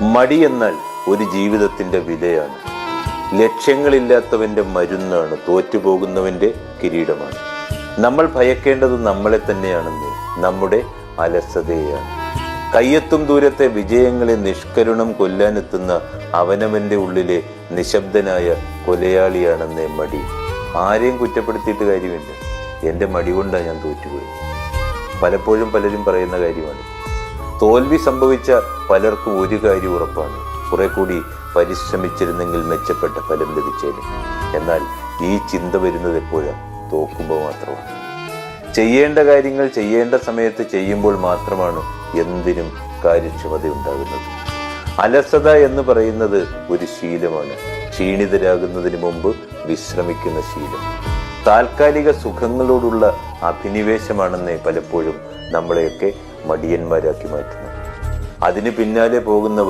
മടി എന്നാൽ ഒരു ജീവിതത്തിന്റെ വിലയാണ്. ലക്ഷ്യങ്ങളില്ലാത്തവന്റെ മരുന്നാണ് തോറ്റുപോകുന്നവന്റെ കിരീടമാണ്. നമ്മൾ ഭയക്കേണ്ടത് നമ്മളെ തന്നെയാണെന്ന് നമ്മുടെ അലസതയാണ് കയ്യെത്തും ദൂരത്തെ വിജയങ്ങളെ നിഷ്കരുണം കൊല്ലാനെത്തുന്ന അവനവന്റെ ഉള്ളിലെ നിശബ്ദനായ കൊലയാളിയാണെന്നേ മടി. ആരെയും കുറ്റപ്പെടുത്തിയിട്ട് കാര്യമില്ല. എന്റെ മടി കൊണ്ടാണ് ഞാൻ തോറ്റുപോയത്. പലപ്പോഴും പലരും പറയുന്ന കാര്യമാണ് തോൽവി സംഭവിച്ച പലർക്കും ഒരു കാര്യം ഉറപ്പാണ്. കുറെ കൂടി പരിശ്രമിച്ചിരുന്നെങ്കിൽ മെച്ചപ്പെട്ട ഫലം ലഭിച്ചേനെ. എന്നാൽ ഈ ചിന്ത വരുന്നത് എപ്പോഴും? തോക്കുമ്പോൾ മാത്രമാണ്. ചെയ്യേണ്ട കാര്യങ്ങൾ ചെയ്യേണ്ട സമയത്ത് ചെയ്യുമ്പോൾ മാത്രമാണ് എന്തിനും കാര്യക്ഷമത ഉണ്ടാകുന്നത് അലസത എന്ന് പറയുന്നത് ഒരു ശീലമാണ്. ക്ഷീണിതരാകുന്നതിന് മുമ്പ് വിശ്രമിക്കുന്ന ശീലം. താൽക്കാലിക സുഖങ്ങളോടുള്ള അഭിനിവേശമാണെന്നേ പലപ്പോഴും നമ്മളെയൊക്കെ മടിയന്മാരാക്കി മാറ്റുന്നത് അതിന് പിന്നാലെ പോകുന്ന